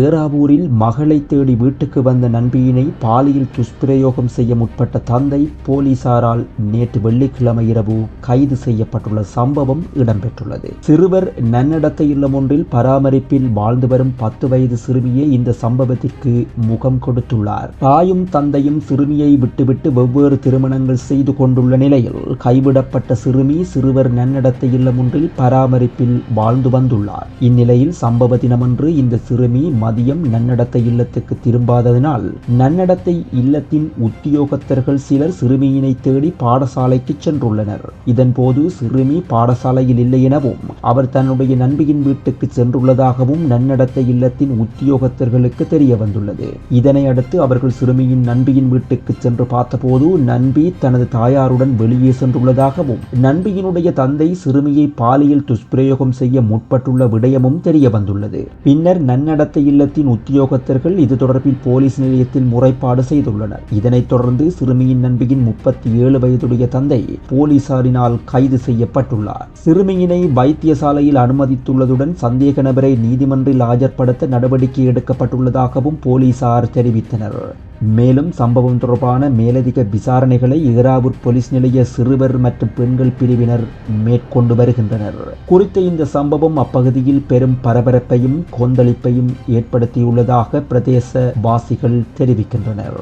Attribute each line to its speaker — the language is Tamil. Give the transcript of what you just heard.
Speaker 1: ஏறாவூரில் மகளை தேடி வீட்டுக்கு வந்த நண்பியினை பாலியல் துஷ்பிரயோகம் செய்ய முற்பட்ட தந்தை போலீசாரால் நேற்று வெள்ளிக்கிழமை இரவு கைது செய்யப்பட்டுள்ள சம்பவம் இடம்பெற்றுள்ளது. சிறுவர் நன்னடத்தை இல்லம் ஒன்றில் பராமரிப்பில் வாழ்ந்து வரும் பத்து வயது சிறுமியே இந்த சம்பவத்திற்கு முகம் கொடுத்துள்ளார். தாயும் தந்தையும் சிறுமியை விட்டுவிட்டு வெவ்வேறு திருமணங்கள் செய்து கொண்டுள்ள நிலையில் கைவிடப்பட்ட சிறுமி சிறுவர் நன்னடத்தை இல்லம் ஒன்றில் பராமரிப்பில் வாழ்ந்து வந்துள்ளார். இந்நிலையில் சம்பவ தினமன்று இந்த சிறுமி மதியம் நன்னடத்தை இல்லத்துக்கு திரும்பாததினால் நன்னடத்தை இல்லத்தின் உத்தியோகத்தர்கள் சிலர் சிறுமியினை தேடி பாடசாலைக்கு சென்றுள்ளனர். இதன்போது சிறுமி பாடசாலையில் இல்லை எனவும் அவர் தன்னுடைய நண்பியின் வீட்டுக்கு சென்றுள்ளதாகவும் நன்னடத்தை இல்லத்தின் உத்தியோகத்தர்களுக்கு தெரிய வந்துள்ளது இதனை அடுத்து அவர்கள் சிறுமியின் நண்பியின் வீட்டுக்கு சென்று பார்த்தபோது நண்பி தனது தாயாருடன் வெளியே சென்றுள்ளதாகவும் நண்பியினுடைய தந்தை சிறுமியை பாலியல் துஷ்பிரயோகம் செய்ய முற்பட்டுள்ள விடயமும் தெரிய வந்துள்ளது பின்னர் நன்னடத்தை இல்லத்தின் உத்தியோகத்தர்கள் இது தொடர்பில் போலீஸ் நிலையத்தில் முறைப்பாடு செய்துள்ளனர். இதனைத் தொடர்ந்து சிறுமியின் நண்பியின் முப்பத்தி ஏழு வயதுடைய தந்தை போலீசாரினால் கைது செய்யப்பட்டுள்ளார். சிறுமியினை வைத்தியசாலையில் அனுமதித்துள்ளதுடன் சந்தேக நபரை நீதிமன்றில் ஆஜர்படுத்த நடவடிக்கை எடுக்கப்பட்டுள்ளதாகவும் போலீசார் தெரிவித்தனர். மேலும் சம்பவம் தொடர்பான மேலதிக விசாரணைகளை இகராவூர் போலீஸ் நிலைய சிறுவர் மற்றும் பெண்கள் பிரிவினர் மேற்கொண்டு வருகின்றனர். குறித்த இந்த சம்பவம் அப்பகுதியில் பெரும் பரபரப்பையும் கொந்தளிப்பையும் ஏற்படுத்தியுள்ளதாக பிரதேச வாசிகள் தெரிவிக்கின்றனர்.